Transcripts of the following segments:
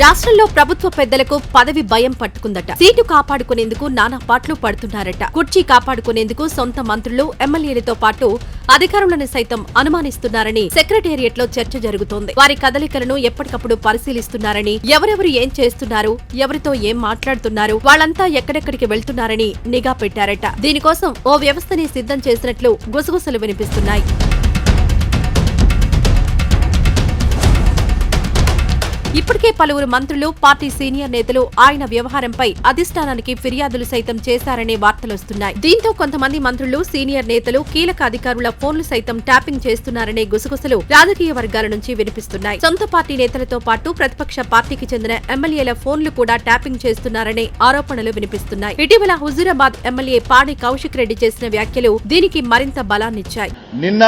రాష్ట్రంలో ప్రభుత్వ పెద్దలకు పదవి భయం పట్టుకుందట. సీటు కాపాడుకునేందుకు నానా పాట్లు పడుతున్నారట. కుర్చీ కాపాడుకునేందుకు సొంత మంత్రులు ఎమ్మెల్యేలతో పాటు అధికారులను సైతం అనుమానిస్తున్నారని సెక్రటేరియట్లో చర్చ జరుగుతోంది. వారి కదలికలను ఎప్పటికప్పుడు పరిశీలిస్తున్నారని ఎవరెవరు ఏం చేస్తున్నారు ఎవరితో ఏం మాట్లాడుతున్నారు వాళ్ళంతా ఎక్కడెక్కడికి వెళ్తున్నారని నిఘా పెట్టారట. దీనికోసం ఓ వ్యవస్థని సిద్ధం చేసినట్లు గుసగుసలు వినిపిస్తున్నాయి. ఇప్పటికే పలువురు మంత్రులు పార్టీ సీనియర్ నేతలు ఆయన వ్యవహారంపై అధిష్టానానికి ఫిర్యాదులు సైతం చేశారనే వార్తలొస్తున్నాయి దీంతో కొంతమంది మంత్రులు సీనియర్ నేతలు కీలక అధికారుల ఫోన్లు సైతం ట్యాపింగ్ చేస్తున్నారనే గుసగుసలు రాజకీయ వర్గాల నుంచి వినిపిస్తున్నాయి. సొంత పార్టీ నేతలతో పాటు ప్రతిపక్ష పార్టీకి చెందిన ఎమ్మెల్యేల ఫోన్లు కూడా ట్యాపింగ్ చేస్తున్నారనే ఆరోపణలు వినిపిస్తున్నాయి. ఇటీవల హుజూరాబాద్ ఎమ్మెల్యే పాడి కౌశిక్ రెడ్డి చేసిన వ్యాఖ్యలు దీనికి మరింత బలాన్నిచ్చాయి. నిన్న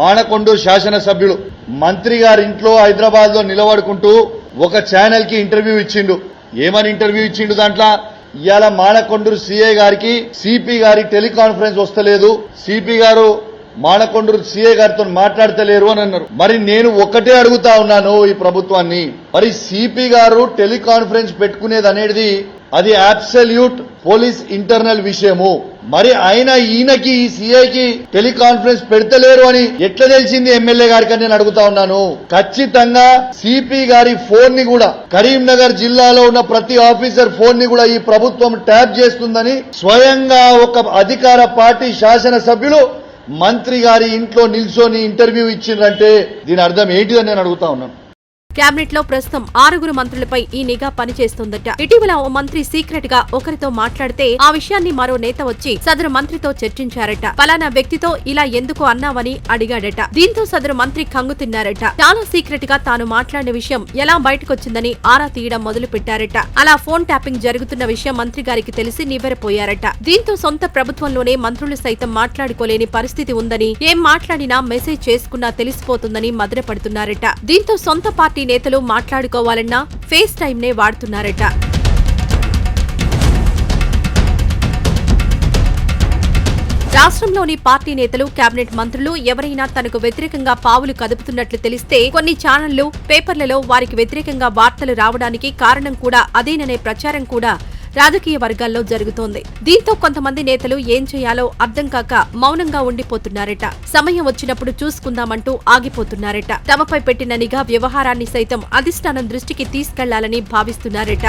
మానకొండూరు శాసనసభ్యుడు మంత్రి గారి ఇంట్లో హైదరాబాద్లో నిలబడుకుంటూ ఒక ఛానల్కి ఇంటర్వ్యూ ఇచ్చిండు. ఏమని ఇంటర్వ్యూ ఇచ్చిండు దాంట్లో? ఇవాళ మానకొండూరు సీఏ గారికి సిపి గారి టెలికాన్ఫరెన్స్ వస్తలేదు. సిపి గారు మానకొండూరు సీఏ గారితో మాట్లాడతలేరు అని అన్నారు. మరి నేను ఒక్కటే అడుగుతా ఉన్నాను ఈ ప్రభుత్వాన్ని. మరి సిపి గారు టెలికాన్ఫరెన్స్ పెట్టుకునేది అనేది అది అబ్సల్యూట్ పోలీస్ ఇంటర్నల్ విషయము. మరి ఆయన ఈయనకి ఈ సిఐకి టెలికాన్ఫరెన్స్ పెడతలేరు అని ఎట్లా తెలిసింది ఎమ్మెల్యే గారికి నేను అడుగుతా ఉన్నాను. ఖచ్చితంగా సిపి గారి ఫోన్ని కూడా కరీంనగర్ జిల్లాలో ఉన్న ప్రతి ఆఫీసర్ ఫోన్ని కూడా ఈ ప్రభుత్వం ట్యాప్ చేస్తుందని స్వయంగా ఒక అధికార పార్టీ శాసనసభ్యులు మంత్రి గారి ఇంట్లో నిల్చొని ఇంటర్వ్యూ ఇచ్చిండ్రంటే దీని అర్థం ఏంటిదని నేను అడుగుతా ఉన్నాను. కేబినెట్లో ప్రస్తుతం ఆరుగురు మంత్రులపై ఈ నిఘా పనిచేస్తుందట. ఇటీవల ఓ మంత్రి సీక్రెట్గా ఒకరితో మాట్లాడితే ఆ విషయాన్ని మరో నేత వచ్చి సదరు మంత్రితో చర్చించారట. పలానా వ్యక్తితో ఇలా ఎందుకు అన్నావని అడిగాడట. దీంతో సదరు మంత్రి కంగు తిన్నారట. చాలా సీక్రెట్గా తాను మాట్లాడిన విషయం ఎలా బయటకొచ్చిందని ఆరా తీయడం మొదలు పెట్టారట అలా ఫోన్ ట్యాపింగ్ జరుగుతున్న విషయం మంత్రి గారికి తెలిసి నివ్వెరపోయారట. దీంతో సొంత ప్రభుత్వంలోనే మంత్రులు సైతం మాట్లాడుకోలేని పరిస్థితి ఉందని ఏం మాట్లాడినా మెసేజ్ చేసుకున్నా తెలిసిపోతుందని మదనపడుతున్నారట దీంతో సొంత పార్టీ నేతలు మాట్లాడుకోవాలన్నా ఫేస్ టైం వాడుతున్నారట. రాష్ట్రంలోని పార్టీ నేతలు కేబినెట్ మంత్రులు ఎవరైనా తనకు వ్యతిరేకంగా పావులు కదుపుతున్నట్లు తెలిస్తే కొన్ని ఛానళ్ళు పేపర్లలో వారికి వ్యతిరేకంగా వార్తలు రావడానికి కారణం కూడా అదేననే ప్రచారం కూడా రాజకీయ వర్గాల్లో జరుగుతోంది. దీంతో కొంతమంది నేతలు ఏం చేయాలో అర్థం కాక మౌనంగా ఉండిపోతున్నారట. సమయం వచ్చినప్పుడు చూసుకుందామంటూ ఆగిపోతున్నారట. తమపై పెట్టిన నిఘా వ్యవహారాన్ని సైతం అధిష్టానం దృష్టికి తీసుకెళ్ళాలని భావిస్తున్నారట.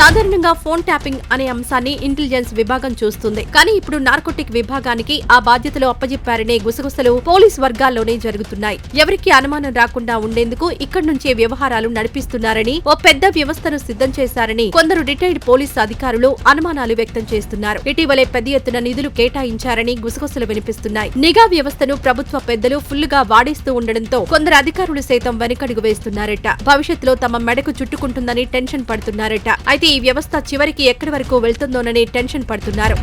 సాధారణంగా ఫోన్ ట్యాపింగ్ అనే అంశాన్ని ఇంటెలిజెన్స్ విభాగం చూస్తుంది. కానీ ఇప్పుడు నార్కోటిక్ విభాగానికి ఆ బాధ్యతలు అప్పజెప్పారనే గుసగుసలు పోలీస్ వర్గాల్లోనే జరుగుతున్నాయి. ఎవరికి అనుమానం రాకుండా ఉండేందుకు ఇక్కడి నుంచే వ్యవహారాలు నడిపిస్తున్నారని ఓ పెద్ద వ్యవస్థను సిద్ధం చేశారని కొందరు రిటైర్డ్ పోలీస్ అధికారులు అనుమానాలు వ్యక్తం చేస్తున్నారు. ఇటీవలే పెద్ద ఎత్తున నిధులు కేటాయించారని గుసగుసలు వినిపిస్తున్నాయి. నిఘా వ్యవస్థను ప్రభుత్వ పెద్దలు ఫుల్గా వాడేస్తూ ఉండడంతో కొందరు అధికారులు సైతం వెనకడుగు వేస్తున్నారట. భవిష్యత్తులో తమ మెడకు చుట్టుకుంటుందని టెన్షన్ పడుతున్నారట. అయితే ఈ వ్యవస్థ చివరికి ఎక్కడి వరకు వెళ్తుందోనని టెన్షన్ పడుతున్నారు.